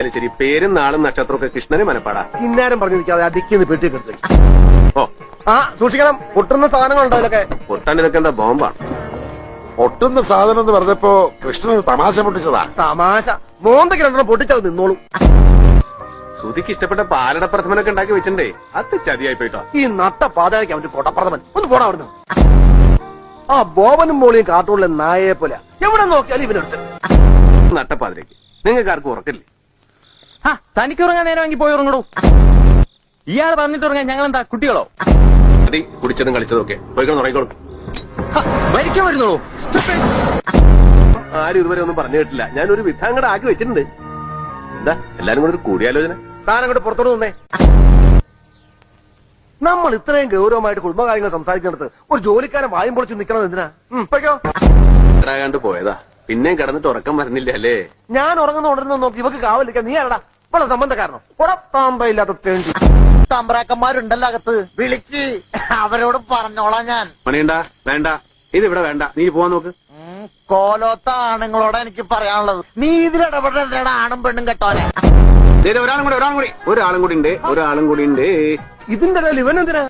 ശരി, ശരി പേരും നാളും നക്ഷത്രമൊക്കെ കൃഷ്ണന് മനപ്പാടാ. ഇന്നേരം പറഞ്ഞു നിൽക്കാതെ അടിക്കുന്ന പെട്ടി കിട്ടി ഓ. ആ സൂക്ഷിക്കണം. പൊട്ടുന്ന സാധനങ്ങളുണ്ടോ അതിലൊക്കെ? പൊട്ടാൻ ഇതൊക്കെ എന്താ ബോംബാണ് പൊട്ടുന്ന സാധനം എന്ന് പറഞ്ഞപ്പോ കൃഷ്ണൻ തമാശ പൊട്ടിച്ചതാ. തമാശ. മോന്തയ്ക്ക് രണ്ടെണ്ണം പൊട്ടിച്ചത് നിന്നോളൂ. സുധിക്ക് ഇഷ്ടപ്പെട്ട പാലട പ്രഥമനൊക്കെ ഉണ്ടാക്കി വെച്ചിട്ടുണ്ടേ. അത് ചതിയായി പോയിട്ടോ. ഈ നട്ട പാതയ്ക്ക് അവന്റെ കൊട്ടപ്രഥമൻ ഒന്ന് പോടാ അവിടുന്ന്. ആ ബോബനും മോളിയും കാർട്ടൂണിലെ നായയെ പോലെ എവിടെ നോക്കിയാലും ഇവനെടുത്ത് നട്ടപ്പാതിരേക്ക് നിങ്ങൾക്ക് ആർക്കും ഉറക്കില്ലേ തനിക്ക് ഉറങ്ങാൻ നേരമെങ്കിൽ പോയി ഉറങ്ങടൂ. ഇയാൾ പറഞ്ഞിട്ട് ഉറങ്ങാൻ ഞങ്ങൾ എന്താ കുട്ടികളോ? അടി കുടിച്ചതും കളിച്ചതും ഒക്കെ. പോയിക്കണം മരിക്കാൻ ഭരിക്കാൻ വരുന്നുള്ളൂ ആരും ഇതുവരെ ഒന്നും പറഞ്ഞു കേട്ടില്ല. ഞാനൊരു അങ്ങോട്ട് ആക്കി വെച്ചിട്ടുണ്ട്. എന്താ എല്ലാരും കൂടെ ഒരു കൂടിയാലോചന? താൻ അങ്ങോട്ട് പുറത്തോട്ട് നിന്നേ നമ്മൾ ഇത്രയും ഗൗരവമായിട്ട് കുടുംബകാര്യങ്ങൾ സംസാരിക്കുന്നിടത്ത് ഒരു ജോലിക്കാരൻ വായും പൊളിച്ച് നിൽക്കണത് എന്തിനാ? പോയതാ. പിന്നെയും കിടന്നിട്ട് ഉറക്കം വരണില്ല അല്ലേ? ഞാൻ ഉറങ്ങുന്ന ഉടനെ നോക്കി. ഇവക്ക് കാവലിരിക്കാൻ നീ ആരടാ? ഇവിടെ സംബന്ധക്കാരനോ? ഇല്ലാത്ത തേണ്ടി തമ്പ്രാക്കന്മാരുണ്ടല്ലോ അകത്ത്. വിളിക്ക്. അവരോട് പറഞ്ഞോളാം ഞാൻ. പണിയണ്ട വേണ്ട. ഇത് ഇവിടെ വേണ്ട. നീ പോവാൻ നോക്ക്. ഉം, കോലോത്ത ആണുങ്ങളോട് എനിക്ക് പറയാനുള്ളത്. നീ ഇതിലിടപെടേണ്ട ആണും പെണ്ണും കെട്ടോനെ. ദേ, ദേ, ഒരാളും കൂടി ഒരാളും കൂടി. ഒരാളും കൂടി ഉണ്ട് ഒരാളും കൂടി ഉണ്ട്. ഇതിന്റെ ഇടയിൽ എന്തിനാ